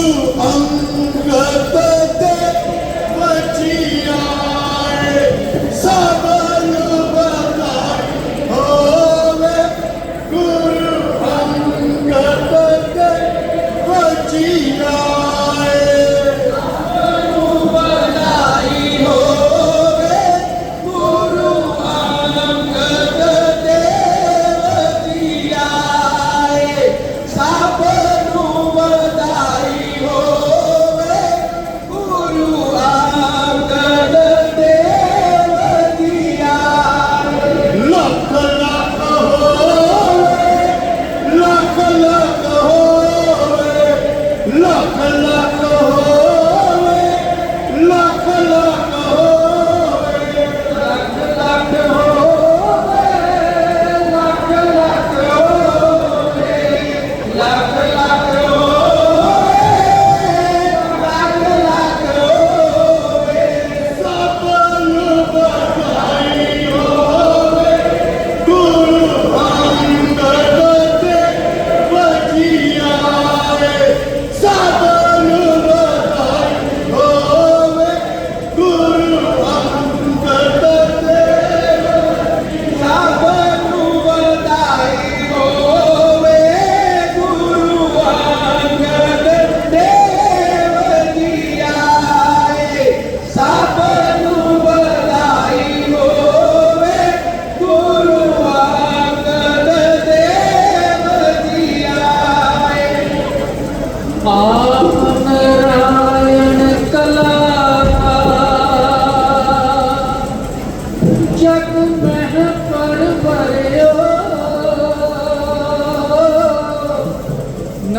you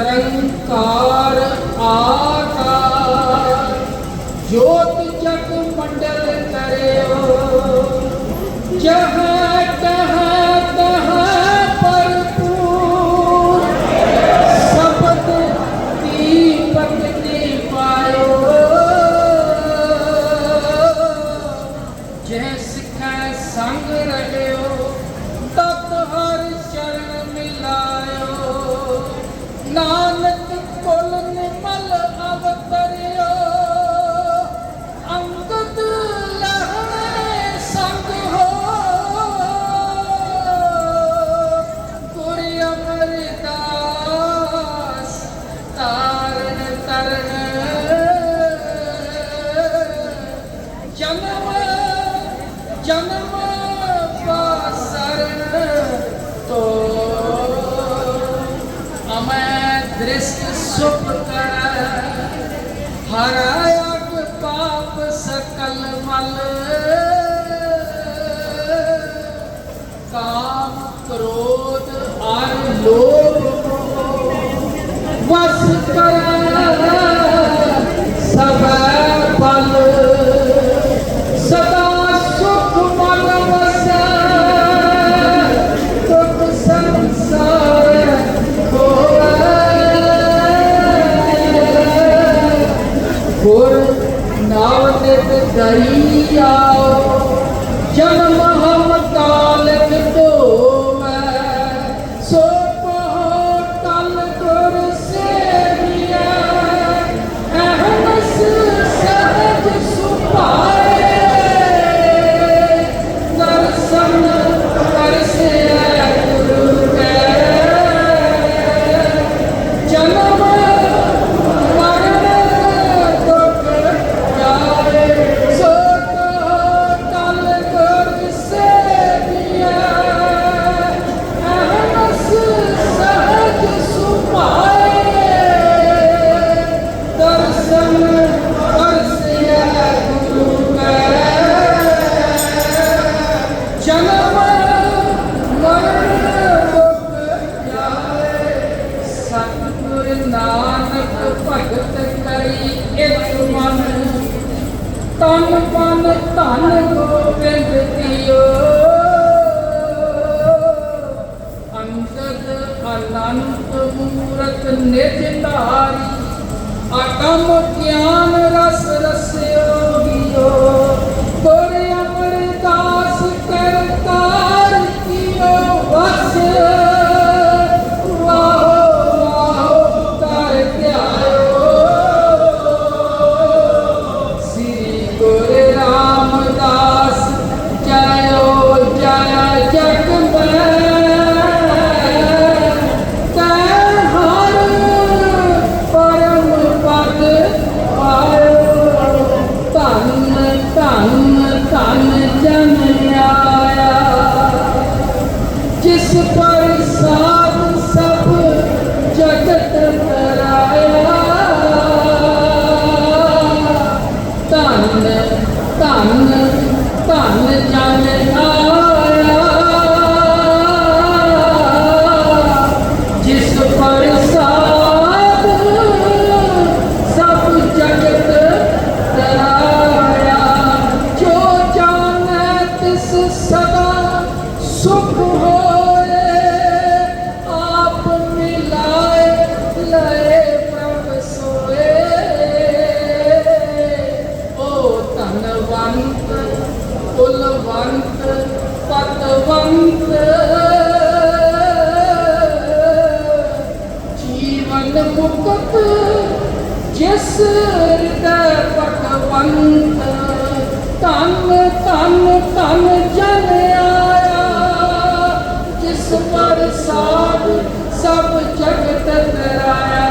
Para ਦ੍ਰਿਸ਼ਟ ਸੁਖ ਕਰੈ ਹਰਾਇ ਅਗ ਪਾਪ ਸਕਲ ਮਲ ਕਾਮ ਕ੍ਰੋਧ ਆਰ ਲੋਭ ਵਸ ਕਰੈ Dario Jamal ਤਨ ਮਨ ਧਨ ਗੋਬਿੰਦ ਜੀਓ ਅੰਗਦ ਅਨੰਤ ਮੂਰਤ ਨਿਜ ਧਾਰੀ ਆਤਮ ਗਿਆਨ ਰਸ ਰਸਿਓ ਗਿਓ ਜਿਸ ਹਿਰਦੈ ਭਗਵੰਤ ਧੰਨ ਧੰਨ ਧੰਨ ਜਨ ਆਇਆ। ਜਿਸ ਪਰ ਸਾਧ ਸਭ ਜਗਤ ਤਰਾਇਆ।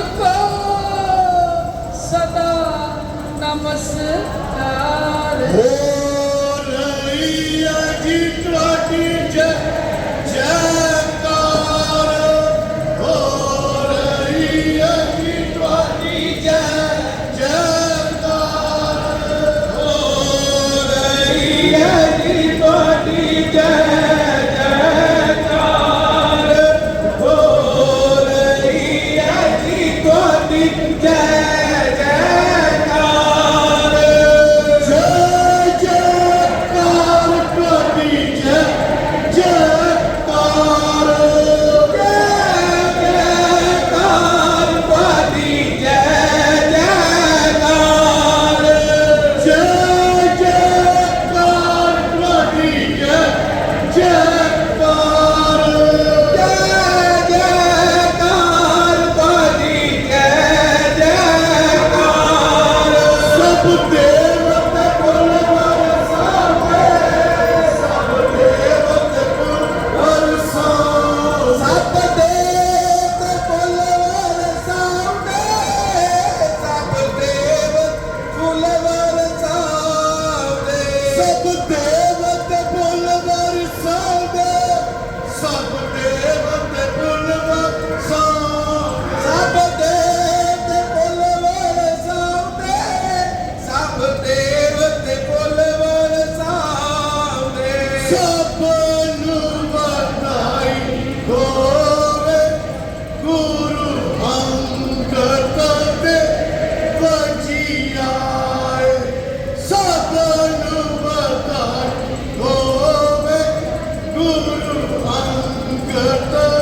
Ruhunu anı görmez.